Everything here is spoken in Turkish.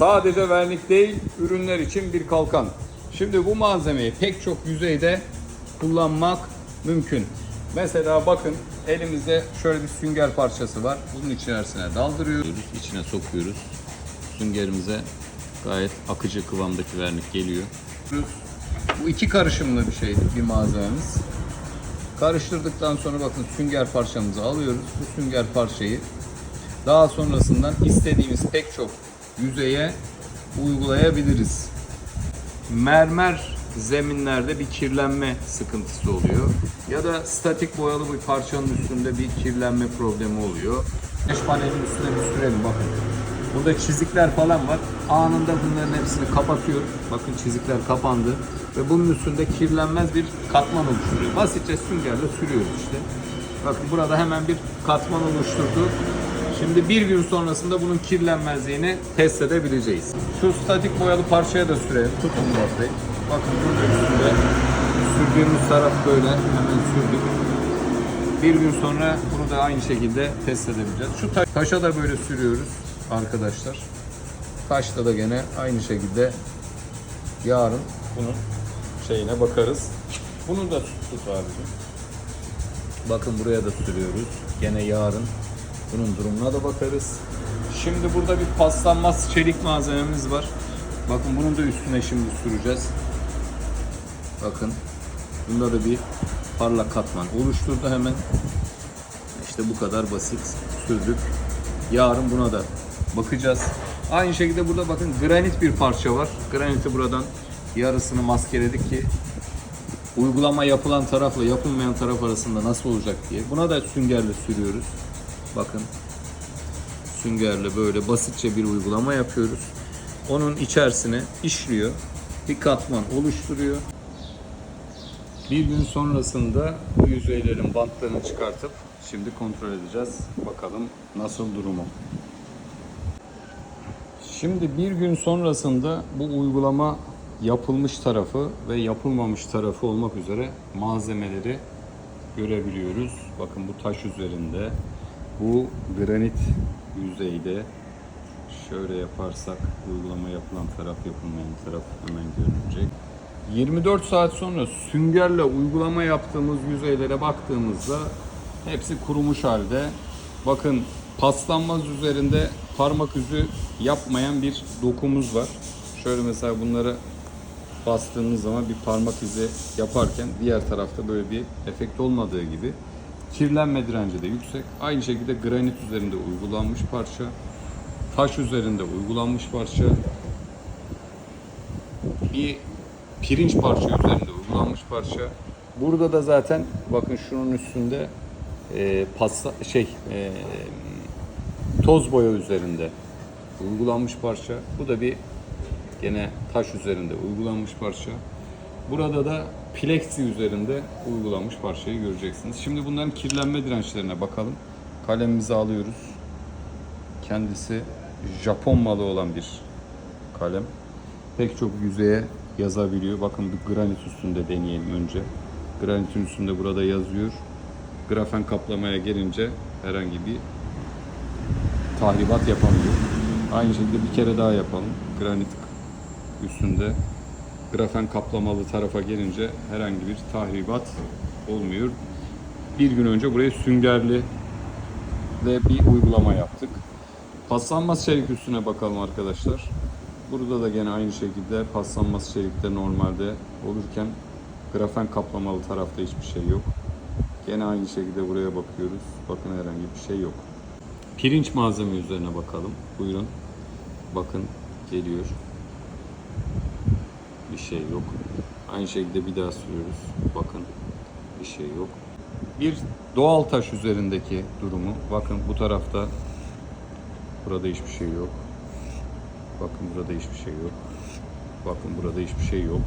Sadece vernik değil, ürünler için bir kalkan. Şimdi bu malzemeyi pek çok yüzeyde kullanmak mümkün. Mesela bakın elimizde şöyle bir sünger parçası var. Bunun içerisine daldırıyoruz, içine sokuyoruz. Süngerimize gayet akıcı kıvamdaki vernik geliyor. Bu iki karışımlı bir şeydir, bir malzememiz. Karıştırdıktan sonra bakın sünger parçamızı alıyoruz. Bu sünger parçayı daha sonrasından istediğimiz pek çok yüzeye uygulayabiliriz. Mermer zeminlerde bir kirlenme sıkıntısı oluyor. Ya da statik boyalı bir parçanın üstünde bir kirlenme problemi oluyor. Güneş panelin üstüne bir sürelim bakın. Burada çizikler falan var. Anında bunların hepsini kapatıyor. Bakın çizikler kapandı. Ve bunun üstünde kirlenmez bir katman oluşturuyor. Basitçe süngerle sürüyoruz işte. Bakın burada hemen bir katman oluşturdu. Şimdi bir gün sonrasında bunun kirlenmezliğini test edebileceğiz. Şu statik boyalı parçaya da sürelim. Tutun Bey. Bakın burada üstünde sürdüğümüz taraf böyle hemen sürdük. Bir gün sonra bunu da aynı şekilde test edebileceğiz. Şu ta- taşa da böyle sürüyoruz arkadaşlar. Taşta da gene aynı şekilde yarın bunun şeyine bakarız. Bunu da tut abicim. Bakın buraya da sürüyoruz. Gene yarın bunun durumuna da bakarız. Şimdi burada bir paslanmaz çelik malzememiz var. Bakın bunun da üstüne şimdi süreceğiz. Bakın. Bunda da bir parlak katman oluşturdu hemen. İşte bu kadar basit sürdük. Yarın buna da bakacağız. Aynı şekilde burada bakın granit bir parça var. Graniti buradan yarısını maskeledik ki uygulama yapılan tarafla yapılmayan taraf arasında nasıl olacak diye. Buna da süngerle sürüyoruz. Bakın süngerle böyle basitçe bir uygulama yapıyoruz. Onun içerisine işliyor. Bir katman oluşturuyor. Bir gün sonrasında bu yüzeylerin bantlarını çıkartıp şimdi kontrol edeceğiz. Bakalım nasıl durumu. Şimdi bir gün sonrasında bu uygulama yapılmış tarafı ve yapılmamış tarafı olmak üzere malzemeleri görebiliyoruz. Bakın bu taş üzerinde, bu granit yüzeyde şöyle yaparsak uygulama yapılan taraf yapılmayan taraf hemen görünecek. 24 saat sonra süngerle uygulama yaptığımız yüzeylere baktığımızda hepsi kurumuş halde. Bakın paslanmaz üzerinde parmak izi yapmayan bir dokumuz var. Şöyle mesela bunları bastığımız zaman bir parmak izi yaparken diğer tarafta böyle bir efekt olmadığı gibi kirlenme direnci de yüksek. Aynı şekilde granit üzerinde uygulanmış parça, taş üzerinde uygulanmış parça, bir pirinç parça üzerinde uygulanmış parça. Burada da zaten bakın şunun üstünde e, pasta şey e, toz boya üzerinde uygulanmış parça. Bu da bir gene taş üzerinde uygulanmış parça. Burada da plexi üzerinde uygulanmış parçayı göreceksiniz. Şimdi bunların kirlenme dirençlerine bakalım. Kalemimizi alıyoruz. Kendisi Japon malı olan bir kalem. Pek çok yüzeye yazabiliyor. Bakın bir granit üstünde deneyelim önce. Granitin üstünde burada yazıyor. Grafen kaplamaya gelince herhangi bir tahribat yapamıyor. Aynı şekilde bir kere daha yapalım. Granit üstünde grafen kaplamalı tarafa gelince herhangi bir tahribat olmuyor. Bir gün önce buraya süngerli ve bir uygulama yaptık. Paslanmaz çelik üstüne bakalım arkadaşlar. Burada da gene aynı şekilde paslanmaz çelikte normalde olurken grafen kaplamalı tarafta hiçbir şey yok. Gene aynı şekilde buraya bakıyoruz. Bakın herhangi bir şey yok. Pirinç malzeme üzerine bakalım. Buyurun. Bakın geliyor. Şey yok. Aynı şekilde bir daha sürüyoruz. Bakın bir şey yok. Bir doğal taş üzerindeki durumu. Bakın bu tarafta burada hiçbir şey yok. Bakın burada hiçbir şey yok. Bakın burada hiçbir şey yok.